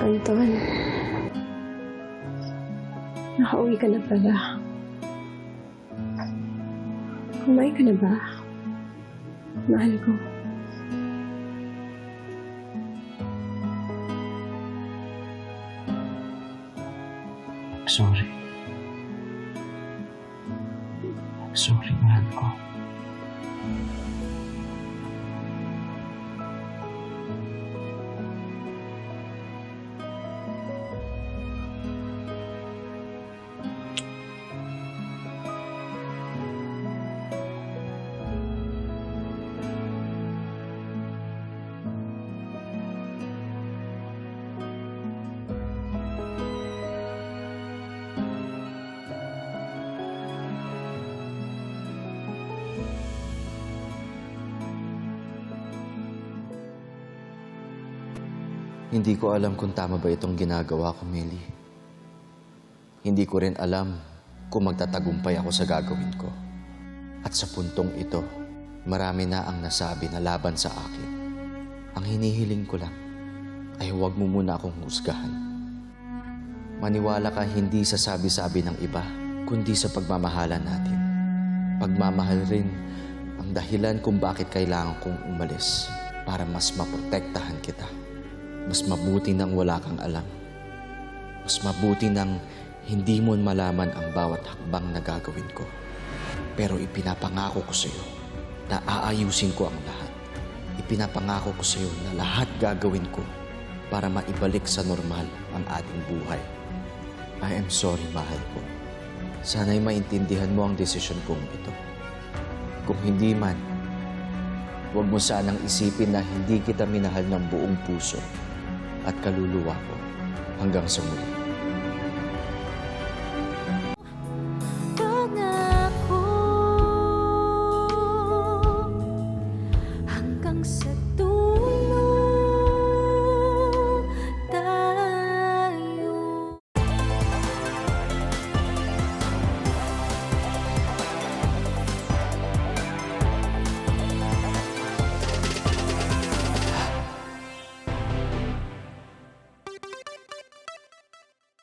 Anton. Nakauwi ka na pala. Kumain ka na ba? Mahal ko. Sorry. Sorry, mahal ko. Hindi ko alam kung tama ba itong ginagawa ko, Melly. Hindi ko rin alam kung magtatagumpay ako sa gagawin ko. At sa puntong ito, marami na ang nasabi na laban sa akin. Ang hinihiling ko lang ay huwag mo muna akong husgahan. Maniwala ka hindi sa sabi-sabi ng iba, kundi sa pagmamahalan natin. Pagmamahal rin ang dahilan kung bakit kailangan kong umalis para mas maprotektahan kita. Mas mabuti nang wala kang alam. Mas mabuti nang hindi mo malaman ang bawat hakbang na gagawin ko. Pero ipinapangako ko sa iyo na aayusin ko ang lahat. Ipinapangako ko sa iyo na lahat gagawin ko para maibalik sa normal ang ating buhay. I am sorry, mahal ko. Sana'y maintindihan mo ang desisyon kong ito. Kung hindi man, huwag mo sanang isipin na hindi kita minahal ng buong puso at kaluluwa ko hanggang sa muli.